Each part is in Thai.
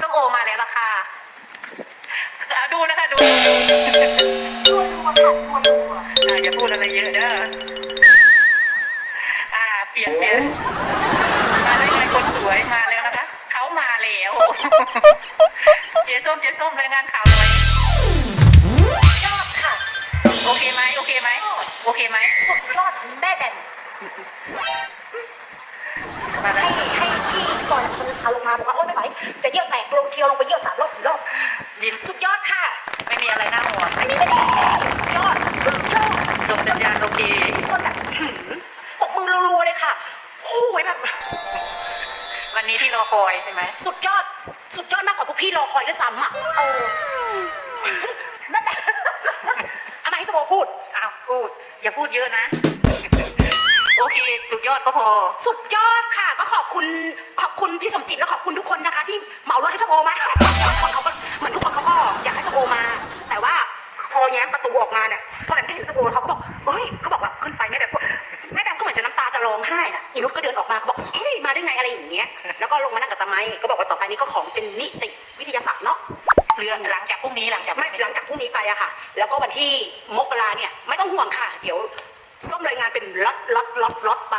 ส้มโอมาแล้วล่ะค่ะดูนะคะดูตัวรัวค่ะตัวรัวอะอย่าพูดอะไรเยอะเด้ออ่าเปลี่ยนเปลี่ยนมาได้ไงคนสวยมาแล้วนะคะเขามาแล้วเจ๊ส้มเจ๊ส้มรายงานข่าวหน่อยยอดค่ะ โอเคไหมโอเคไหมโอเคไหมสุดยอดแม่แบมมาแล้ให้ให้พี่ก่อนคนเอาลงมา บอกว่าโอ๊ยไม่ไหวจะเยี่ยวแตกลงเที่ยวลงไปเยี่ยวสามรอบสี่รอบยินสุดยอดค่ะ ไม่มีอะไรน่าห่วงอันนี้ไม่ได้สุดยอดสุดยอดส่งสัญญาณโอเคจนแบบหืมปรบมือรัวๆเลยค่ะโอ้ยแบบวันนี้ที่รอคอยใช่ไหมสุดยอดสุดยอดมากกว่าพวกพี่รอคอยด้วยซ้ำอะเออแม่แบมเอามาให้สโมพูดอ้าวพูด อย่าพูดเยอะนะ โอเค สุดยอดก็พอ สุดยอดค่ะ ก็ขอบคุณขอบ คุณพี่สมจิตและขอบคุณทุกคนนะคะ ที่เหมารถให้สโอมาเขาก็เหมือนทุกคนเขาก็อยากให้สโอมา แต่ว่าพอแง้มประตูออกมาเนี่ยพอแบบเห็นสโอเขาก็บอกเฮ้ยเขาบอกว่าขึ้นไปแม่แบบแม่แบบก็เหมือนจะน้ำตาจะร้องไห้อะอีนุชก็เดินออกมาก็บอกเฮ้ยมาได้ไงอะไรอย่างเงี้ยแล้วก็ลงมานั่งกับตาไม้ก็บอกว่าต่อไปนี้ก็ของเป็นนิติวิทยาศาสตร์เนาะเรือหลังจากพรุ่งนี้หลังจากไม่หลังจากพรุ่งนี้ไปอะค่ะ แล้วก็วันที่มกราเนี่ยไม่ต้องห่วงค่ะ เดี๋ยวส้มรายงานเป็นล็อตล็อตล็อตล็อตไป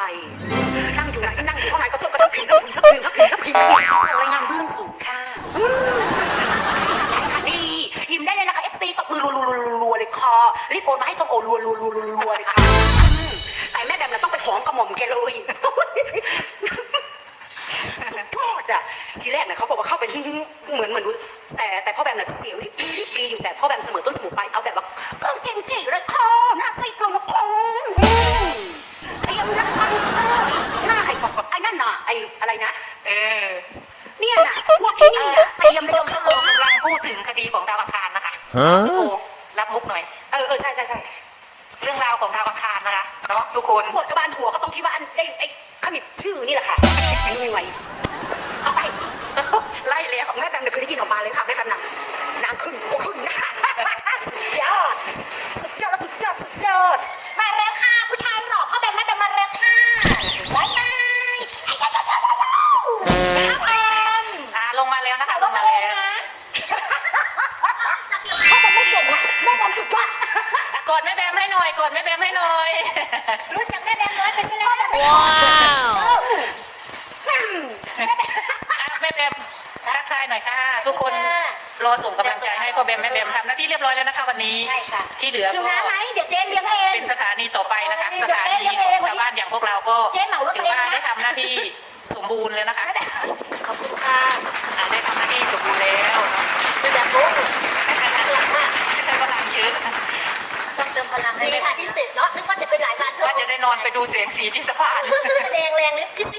นั่งอยู่ไหนนั่งอยู่ข้างในก็ รีบโอนมาให้ส้มโอรัวๆๆๆๆเลยค่ะอืมแต่แม่แบมเราต้องไปฟ้องกระหม่อมแกเลยสุดยอดอะทีแรกเนี่ยเขาบอกว่าเข้าไปเหมือนเหมือนดูแต่แต่พ่อแบมเนี่ยเสียงนี่ดีอยู่แต่พ่อแบมเสมอต้นเสมอปลายเอาแบบว่าก็เก่งเก่งเลยค่ะหน้าซีดลงนะคงไอ้ยังรักกันค่ะหน้าไอ้ไอ้นั่นน่ะไอ้อะไรนะเออเนี่ยน่ะพวกที่นี่น่ะเตรียมส้ส้มมส้ส้มมโอกำลังพูดถึงคดีของดาวอังคารนะคะฮะโอ้รับมุ กหน่อย เออเออใช่ใช่ใช่เรื่องราวของดาวอังคารนะคะเนาะทุกคนปวดกระบาลหัวก็ต้องที่ว่าอันไอ้ไอ้ขมิบชื่อนี่แหละค่ะไม่ไหวเอาไปไล่แล้วแม่แบมเนี่ยเคยได้ยินออกมาเลยค่ะแม่แบมน่ะนางขึ้นก็ขึ้นนะสุดยอดสุดยอดสุดยอดสุดยอดมาแล้วค่ะผู้ชายหล่อพ่อแบมแม่แบมมาแล้วค่ะบายบายไอ้เจ้าเจ้าเจ้าเจ้าพ่อแบมอ่าลงมาแล้วนะคะลงมาแล้ว พ่อแบมไม่เก่งนะแม่แบมสุดยอดอะกดแม่แบมให้หน่อยกดแม่แบมให้หน่อย รู้จักแม่แบมน้อยไปซะแล้วว้าวอะแม่แบมทักทายหน่อยค่ะ ทุกคนรอส่งกำลังใจให้พ่อแบมแม่แบมทำหน้าที่เรียบร้อยแล้วนะคะวันนี้ใช่ค่ะที่เหลือดูก็น้ำไหมเดี๋ยวเจนเลี้ยงเองเป็นสถานีต่อไปนะคะเออสถานีเดี๋ยวเดี๋ยวของชาวบ้านอย่างพวกเรา ติมพลังให้ค่ะที่สุดเนาะนึกว่าจะเป็นหลายวันว่าจะได้นอนไปดูเสียงสีที่สะพานแรงแรงลิฟต์พิชิตมา